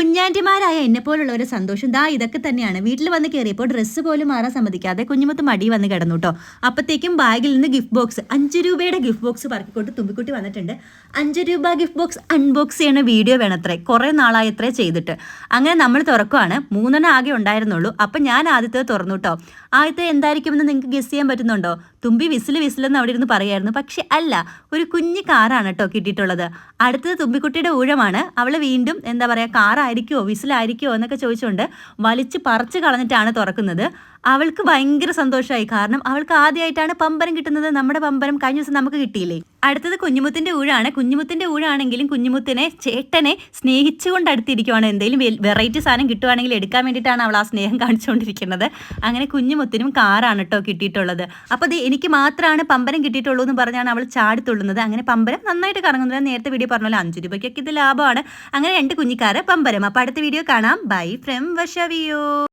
കുഞ്ഞാന്റിമാരായ എന്നെ പോലുള്ളവരെ സന്തോഷം. ദാ ഇതൊക്കെ തന്നെയാണ്. വീട്ടിൽ വന്ന് കയറിയപ്പോൾ ഡ്രസ്സ് പോലും മാറാൻ സമ്മതിക്കാതെ കുഞ്ഞുമുത്ത് മടി വന്ന് കിടന്നു കേട്ടോ അപ്പോഴത്തേക്കും ബാഗിൽ നിന്ന് ഗിഫ്റ്റ് ബോക്സ് അഞ്ച് രൂപയുടെ ഗിഫ്റ്റ് ബോക്സ് പറക്കിക്കൊണ്ട് തുമ്പിക്കുട്ടി വന്നിട്ടുണ്ട്. അഞ്ച് രൂപ ഗിഫ്റ്റ് ബോക്സ് അൺബോക്സ് ചെയ്യുന്ന വീഡിയോ വേണത്രേ കുറേ നാളായി അത്രേ ചെയ്തിട്ട്. അങ്ങനെ നമ്മൾ തുറക്കുവാണ്. മൂന്നെണ്ണം ആകെ ഉണ്ടായിരുന്നുള്ളൂ. അപ്പം ഞാൻ ആദ്യത്തെ തുറന്നു കേട്ടോ ആദ്യത്തെ എന്തായിരിക്കുമെന്ന് നിങ്ങൾക്ക് ഗസ് ചെയ്യാൻ പറ്റുന്നുണ്ടോ? തുമ്പി വിസിൽ വിസിലെന്ന് അവിടെ ഇരുന്ന് പറയായിരുന്നു. പക്ഷെ അല്ല ഒരു കുഞ്ഞു കാറാണ് കേട്ടോ കിട്ടിയിട്ടുള്ളത്. അടുത്തത് തുമ്പിക്കുട്ടിയുടെ ഊഴമാണ്. അവൾ വീണ്ടും എന്താ പറയുക കാറായിരിക്കുമോ വിസിലായിരിക്കുമോ എന്നൊക്കെ ചോദിച്ചുകൊണ്ട് വലിച്ച് പറിച്ച് കളഞ്ഞിട്ടാണ് തുറക്കുന്നത്. അവൾക്ക് ഭയങ്കര സന്തോഷമായി. കാരണം അവൾക്ക് ആദ്യമായിട്ടാണ് പമ്പരം കിട്ടുന്നത്. നമ്മുടെ പമ്പരം കഴിഞ്ഞ ദിവസം നമുക്ക് കിട്ടിയില്ലേ? അടുത്തത് കുഞ്ഞുമുത്തിന്റെ ഊഴാണ്. കുഞ്ഞുമുത്തിന്റെ ഊഴാണെങ്കിലും കുഞ്ഞുമുത്തിനെ ചേട്ടനെ സ്നേഹിച്ചുകൊണ്ട് അടുത്തിരിക്കുവാണ്. എന്തെങ്കിലും വെറൈറ്റി സാധനം കിട്ടുവാണെങ്കിൽ എടുക്കാൻ വേണ്ടിയിട്ടാണ് അവൾ ആ സ്നേഹം കാണിച്ചുകൊണ്ടിരിക്കുന്നത്. അങ്ങനെ കുഞ്ഞുമുത്തിനും കാറാണ് കേട്ടോ കിട്ടിയിട്ടുള്ളത്. അപ്പോൾ അത് എനിക്ക് മാത്രമാണ് പമ്പരം കിട്ടിയിട്ടുള്ളൂ എന്ന് പറഞ്ഞാണ് അവൾ ചാടിത്തുള്ളുന്നത് അങ്ങനെ പമ്പരം നന്നായിട്ട് കറങ്ങുന്നത് നേരത്തെ വീഡിയോ പറഞ്ഞല്ലോ അഞ്ച് രൂപയ്ക്കൊക്കെ ഇത് ലാഭമാണ്. അങ്ങനെ രണ്ട് കുഞ്ഞിക്കാരെ പമ്പരം. അപ്പോൾ അടുത്ത വീഡിയോ കാണാം. Bye from വഷവിയോ